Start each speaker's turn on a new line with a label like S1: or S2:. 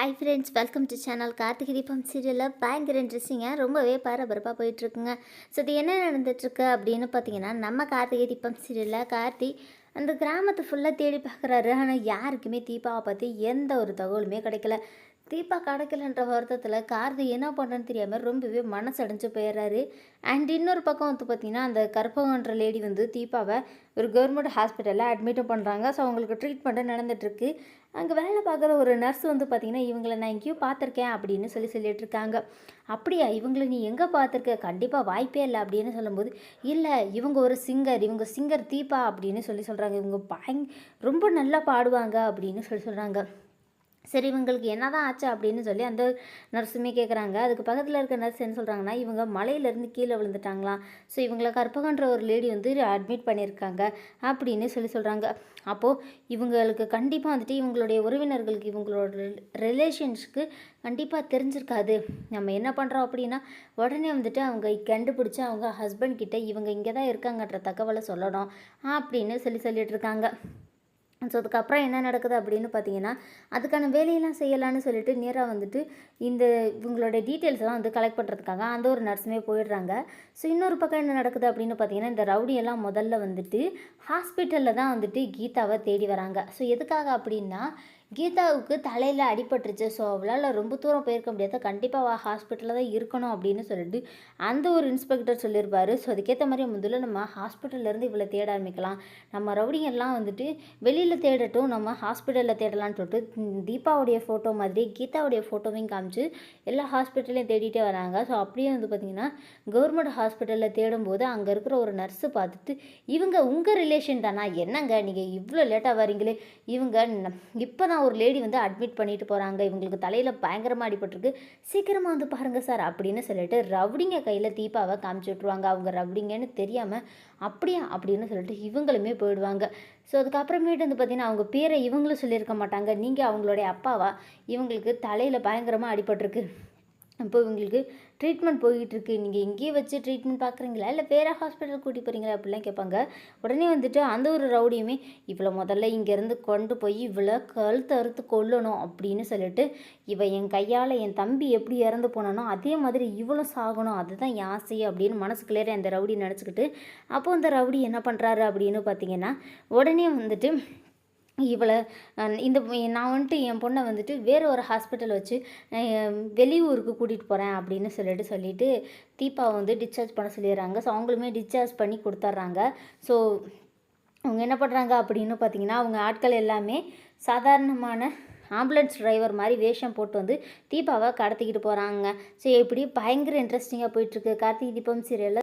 S1: Hi friends welcome to channel Karthigai Deepam சீரியலில் பயங்கர இன்ட்ரெஸ்டிங்காக ரொம்பவே பரபரப்பாக போயிட்டுருக்குங்க. ஸோ இது என்ன நடந்துட்டுருக்கு அப்படின்னு பார்த்தீங்கன்னா நம்ம கார்த்திகை தீபம் சீரியலில் கார்த்தி அந்த கிராமத்தை ஃபுல்லாக தேடி பார்க்குறாரு ஆனால் யாருக்குமே தீபாவை பற்றி எந்த ஒரு தகவலுமே கிடைக்கல. தீபா கிடைக்கலன்ற வருத்தத்தில் கார்த்தி என்ன பண்ணுறன்னு தெரியாமல் ரொம்பவே மனசடைஞ்சு போயிடுறாரு. அண்ட் இன்னொரு பக்கம் வந்து பார்த்திங்கன்னா அந்த கற்பகன்ற லேடி வந்து தீபாவை ஒரு கவர்மெண்ட் ஹாஸ்பிட்டலில் அட்மிட்டும் பண்ணுறாங்க ஸோ அவங்களுக்கு ட்ரீட்மெண்ட்டும் நடந்துட்டுருக்கு அங்கே வேலை பார்க்குற ஒரு நர்ஸ் வந்து பார்த்திங்கன்னா இவங்களை நான் எங்கேயோ பார்த்துருக்கேன் அப்படின்னு சொல்லி சொல்லிட்டு இருக்காங்க. அப்படியா? இவங்களை நீ எங்கே பார்த்துருக்க? கண்டிப்பாக வாய்ப்பே இல்லை அப்படின்னு சொல்லும்போது இல்லை இவங்க ஒரு சிங்கர் இவங்க சிங்கர் தீபா அப்படின்னு சொல்லி சொல்கிறாங்க இவங்க பயங் ரொம்ப நல்லா பாடுவாங்க அப்படின்னு சொல்லி சொல்கிறாங்க சரி இவங்களுக்கு என்ன தான் ஆச்சு அப்படின்னு சொல்லி அந்த நர்ஸுமே கேட்குறாங்க அதுக்கு பக்கத்தில் இருக்க நர்ஸ் என்ன சொல்கிறாங்கன்னா இவங்க மலையிலேருந்து கீழே விழுந்துட்டாங்களாம் ஸோ இவங்களை கற்பகன்ற ஒரு லேடி வந்து அட்மிட் பண்ணியிருக்காங்க அப்படின்னு சொல்லி சொல்கிறாங்க அப்போது இவங்களுக்கு கண்டிப்பாக வந்துட்டு இவங்களுடைய உறவினர்களுக்கு இவங்களோட ரிலேஷன்ஸ்க்கு கண்டிப்பாக தெரிஞ்சிருக்காது. நம்ம என்ன பண்ணுறோம் அப்படின்னா உடனே வந்துட்டு அவங்க கண்டுபிடிச்சி அவங்க ஹஸ்பண்ட் கிட்ட இவங்க இங்கே தான் இருக்காங்கன்ற தகவலை சொல்லணும் அப்படின்னு சொல்லி சொல்லிட்டு இருக்காங்க. ஸோ அதுக்கப்புறம் என்ன நடக்குது அப்படின்னு பார்த்தீங்கன்னா அதுக்கான வேலையெல்லாம் செய்யலான்னு சொல்லிட்டு நேராக வந்துட்டு இந்த இவங்களோட டீட்டெயில்ஸ்லாம் வந்து கலெக்ட் பண்ணுறதுக்காக அந்த ஒரு நர்ஸுமே போயிடுறாங்க. ஸோ இன்னொரு பக்கம் என்ன நடக்குது அப்படின்னு பார்த்தீங்கன்னா இந்த ரவுடியெல்லாம் முதல்ல வந்துட்டு ஹாஸ்பிட்டலில் தான் வந்துட்டு கீதாவை தேடி வராங்க. ஸோ எதுக்காக அப்படின்னா கீதாவுக்கு தலையில் அடிபட்டுருச்சு. ஸோ அவளால் ரொம்ப தூரம் போயிருக்க முடியாது. கண்டிப்பாக வா ஹாஸ்பிட்டலில் தான் இருக்கணும் அப்படின்னு சொல்லிட்டு அந்த ஒரு இன்ஸ்பெக்டர் சொல்லியிருப்பார். ஸோ அதுக்கேற்ற மாதிரி முதல்ல நம்ம ஹாஸ்பிட்டல்லேருந்து இவ்வளோ தேட ஆரம்பிக்கலாம். நம்ம ரவுடிங்கெல்லாம் வந்துட்டு வெளியில் தேடட்டும் நம்ம ஹாஸ்பிட்டலில் தேடலான்னு சொல்லிட்டு தீபாவுடைய ஃபோட்டோ மாதிரி கீதாவுடைய ஃபோட்டோவையும் காமிச்சு எல்லா ஹாஸ்பிட்டல்லையும் தேடிட்டே வராங்க. ஸோ அப்படியே வந்து பார்த்திங்கன்னா கவர்மெண்ட் ஹாஸ்பிட்டலில் தேடும்போது அங்கே இருக்கிற ஒரு நர்ஸு பார்த்துட்டு இவங்க உங்கள் ரிலேஷன் தானா? என்னங்க? நீங்கள் இவ்வளோ லேட்டாக வரீங்களே இவங்க இப்போ தான் ஒரு லேடி வந்து அட்மிட் பண்ணிட்டு போகிறாங்க இவங்களுக்கு தலையில் பயங்கரமாக அடிபட்டிருக்கு. சீக்கிரமாக வந்து பாருங்கள் சார் அப்படின்னு சொல்லிட்டு ரவுடிங்க கையில் தீபாவை காமிச்சு விட்ருவாங்க அவங்க ரவுடிங்கன்னு தெரியாமல் அப்படியா அப்படின்னு சொல்லிட்டு இவங்களுமே போயிடுவாங்க. ஸோ அதுக்கப்புறமேட்டு வந்து பார்த்திங்கன்னா அவங்க பேரை இவங்களும் சொல்லியிருக்க மாட்டாங்க. நீங்கள் அவங்களுடைய அப்பாவா? இவங்களுக்கு தலையில் பயங்கரமாக அடிபட்டிருக்கு. இப்போ இவங்களுக்கு ட்ரீட்மெண்ட் போயிட்டுருக்கு. நீங்கள் இங்கேயே வச்சு ட்ரீட்மெண்ட் பார்க்குறீங்களா இல்லை வேறு ஹாஸ்பிட்டல் கூட்டி போகிறீங்களா அப்படிலாம் கேட்பாங்க. உடனே வந்துட்டு அந்த ஒரு ரவுடியுமே இவ்வளோ முதல்ல இங்கேருந்து கொண்டு போய் இவ்வளோ கழுத்து அறுத்து கொல்லணும் அப்படின்னு சொல்லிட்டு இவன் என் கையால் என் தம்பி எப்படி இறந்து போனானோ அதே மாதிரி இவ்வளோ சாகணும். அதுதான் என் ஆசை அப்படின்னு மனசுக்குள்ளேற அந்த ரவுடி நினச்சிக்கிட்டு அப்போது அந்த ரவுடி என்ன பண்ணுறாரு அப்படின்னு பார்த்தீங்கன்னா உடனே வந்துட்டு இவளை இந்த நான் வந்துட்டு என் பொண்ணை வந்துட்டு வேறு ஒரு ஹாஸ்பிட்டல் வச்சு வெளியூருக்கு கூட்டிகிட்டு போகிறேன் அப்படின்னு சொல்லிட்டு சொல்லிட்டு தீபாவை வந்து டிஸ்சார்ஜ் பண்ண சொல்லிடுறாங்க. ஸோ அவங்களுமே டிஸ்சார்ஜ் பண்ணி கொடுத்துட்றாங்க. ஸோ அவங்க என்ன பண்ணுறாங்க அப்படின்னு பார்த்தீங்கன்னா அவங்க ஆட்கள் எல்லாமே சாதாரணமான ஆம்புலன்ஸ் டிரைவர் மாதிரி வேஷம் போட்டு வந்து தீபாவை கடத்திக்கிட்டு போகிறாங்க ஸோ இப்படி பயங்கர இன்ட்ரெஸ்டிங்காக போயிட்டுருக்கு. கார்த்திகை தீபம் சீரியலில்